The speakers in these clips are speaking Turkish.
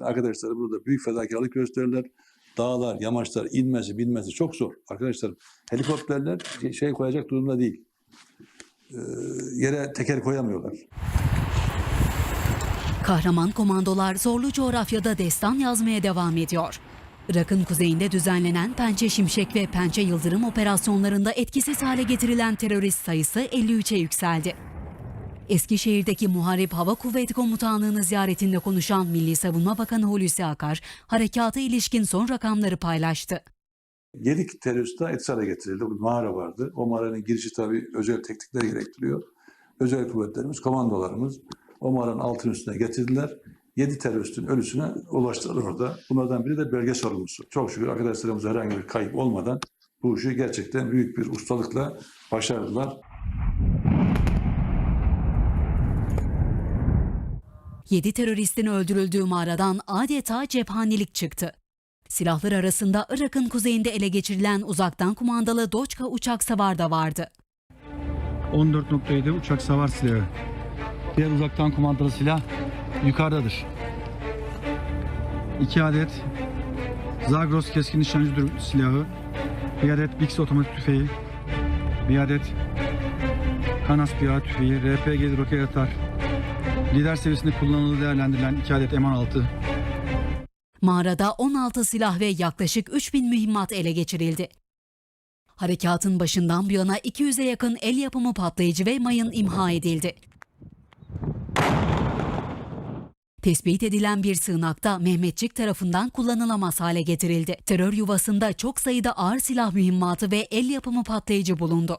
Arkadaşlar burada büyük fedakarlık gösterirler. Dağlar, yamaçlar inmesi, binmesi çok zor. Arkadaşlar helikopterler şey koyacak durumda değil. Ee, yere teker koyamıyorlar. Kahraman komandolar zorlu coğrafyada destan yazmaya devam ediyor. Irak'ın kuzeyinde düzenlenen Pençe Şimşek ve Pençe Yıldırım operasyonlarında etkisiz hale getirilen terörist sayısı 53'e yükseldi. Eskişehir'deki Muharip Hava Kuvveti Komutanlığı'nı ziyaretinde konuşan Milli Savunma Bakanı Hulusi Akar, harekata ilişkin son rakamları paylaştı. 7 terörist daha etkisiz getirildi. Bir mağara vardı. O mağaranın girişi tabii özel teknikler gerektiriyor. Özel kuvvetlerimiz, komandolarımız o mağaranın altın üstüne getirdiler. 7 teröristin ölüsüne ulaştılar orada. Bunlardan biri de bölge sorumlusu. Çok şükür arkadaşlarımız herhangi bir kayıp olmadan bu işi gerçekten büyük bir ustalıkla başardılar. Yedi teröristin öldürüldüğü mağaradan adeta cephanelik çıktı. Silahlar arasında Irak'ın kuzeyinde ele geçirilen uzaktan kumandalı Doçka uçak savar da vardı. 14.7 uçak savar silahı. Diğer uzaktan kumandalı silah yukarıdadır. 2 adet Zagros keskin nişancı silahı, bir adet Bix otomatik tüfeği, bir adet Kanas piyade tüfeği, RPG roket atar, lider seviyesinde kullanıldığı değerlendirilen 2 adet M16, Mağarada 16 silah ve yaklaşık 3000 mühimmat ele geçirildi. Harekatın başından bu yana 200'e yakın el yapımı patlayıcı ve mayın imha edildi. Tespit edilen bir sığınakta Mehmetçik tarafından kullanılamaz hale getirildi. Terör yuvasında çok sayıda ağır silah mühimmatı ve el yapımı patlayıcı bulundu.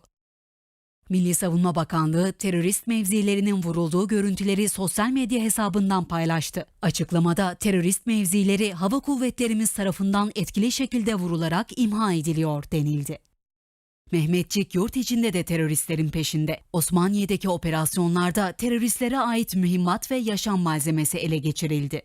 Milli Savunma Bakanlığı terörist mevzilerinin vurulduğu görüntüleri sosyal medya hesabından paylaştı. Açıklamada terörist mevzileri hava kuvvetlerimiz tarafından etkili şekilde vurularak imha ediliyor denildi. Mehmetçik yurt içinde de teröristlerin peşinde. Osmaniye'deki operasyonlarda teröristlere ait mühimmat ve yaşam malzemesi ele geçirildi.